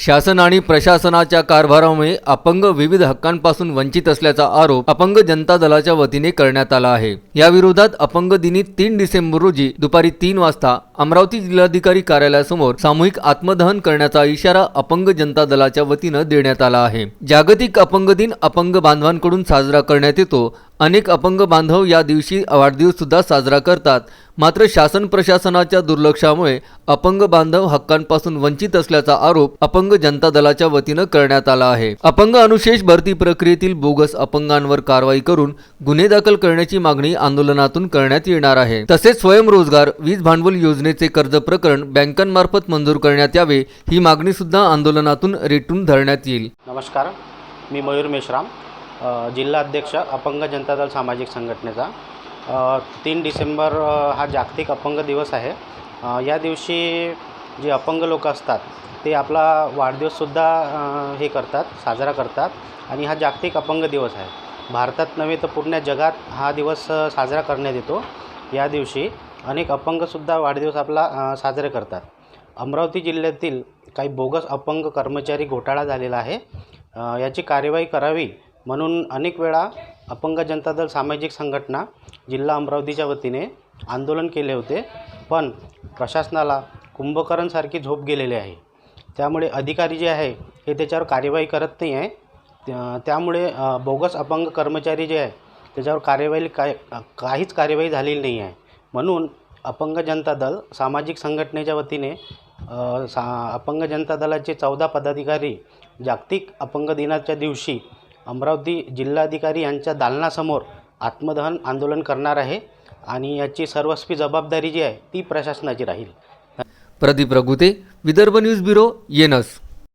शासन आणि प्रशासनाच्या कारभारामुळे अपंग विविध हक्कांपासून वंचित असल्याचा आरोप अपंग जनता दलाच्या वतीने करण्यात आला आहे. याविरोधात अपंग दिनी तीन डिसेंबर रोजी दुपारी तीन वाजता अमरावती जिल्हाधिकारी कार्यालयासमोर सामूहिक आत्मदहन करण्याचा इशारा अपंग जनता दलाच्या वतीनं देण्यात आला आहे. जागतिक अपंग दिन अपंग बांधवांकडून साजरा करण्यात येतो अनेक अपंग बांधव या दिवशी वाढदिवस सुद्धा साजरा करतात. मात्र शासन प्रशासनाच्या दुर्लक्षामुळे अपंग बांधव हक्कांपासून वंचित असल्याचा आरोप अपंग जनता दलाच्या वतीनं करण्यात आला आहे. अपंग अनुशेष भरती प्रक्रियेतील बोगस अपंगांवर कारवाई करून गुन्हे दाखल करण्याची मागणी आंदोलनातून करण्यात येणार आहे. तसेच स्वयंरोजगार वीज भांडवल योजनेचे कर्ज प्रकरण बँकांमार्फत मंजूर करण्यात यावे ही मागणी सुद्धा आंदोलनातून रेटून धरण्यात येईल. नमस्कार. मी मयूर मेश्राम. जिल्हा अध्यक्ष अपंग जनता दल सामाजिक संघटनेचा. तीन डिसेंबर हा जागतिक अपंग दिवस आहे. या दिवशी जे अपंग लोक असतात ते आपला वाढदिवससुद्धा हे करतात साजरा करतात आणि हा जागतिक अपंग दिवस आहे. भारतात नव्हे तर पूर्ण जगात हा दिवस साजरा करण्यात येतो. या दिवशी अनेक अपंगसुद्धा वाढदिवस आपला साजरे करतात. अमरावती जिल्ह्यातील काही बोगस अपंग कर्मचारी घोटाळा झालेला आहे. याची कार्यवाही करावी म्हणून अनेक वेळा अपंग जनता दल सामाजिक संघटना जिल्हा अमरावतीच्या वतीने आंदोलन केले होते पण प्रशासनाला कुंभकरणसारखी झोप गेलेली आहे. त्यामुळे अधिकारी जे आहे हे त्याच्यावर कार्यवाही करत नाही आहे. त्या- त्यामुळे बोगस अपंग कर्मचारी जे आहे त्याच्यावर कार्यवाही काय काहीच कार्यवाही झालेली नाही आहे. म्हणून अपंग जनता दल सामाजिक संघटनेच्या वतीने सा अपंग जनता दलाचे चौदा पदाधिकारी जागतिक अपंग दिनाच्या दिवशी अमरावती जिल्हाधिकारी यांच्या दालनासमोर आत्मदहन आंदोलन करणार आहे आणि याची सर्वस्वी जबाबदारी जी आहे ती प्रशासनाची राहील. Pradeep Raghute Vidarbha news bureau येनस.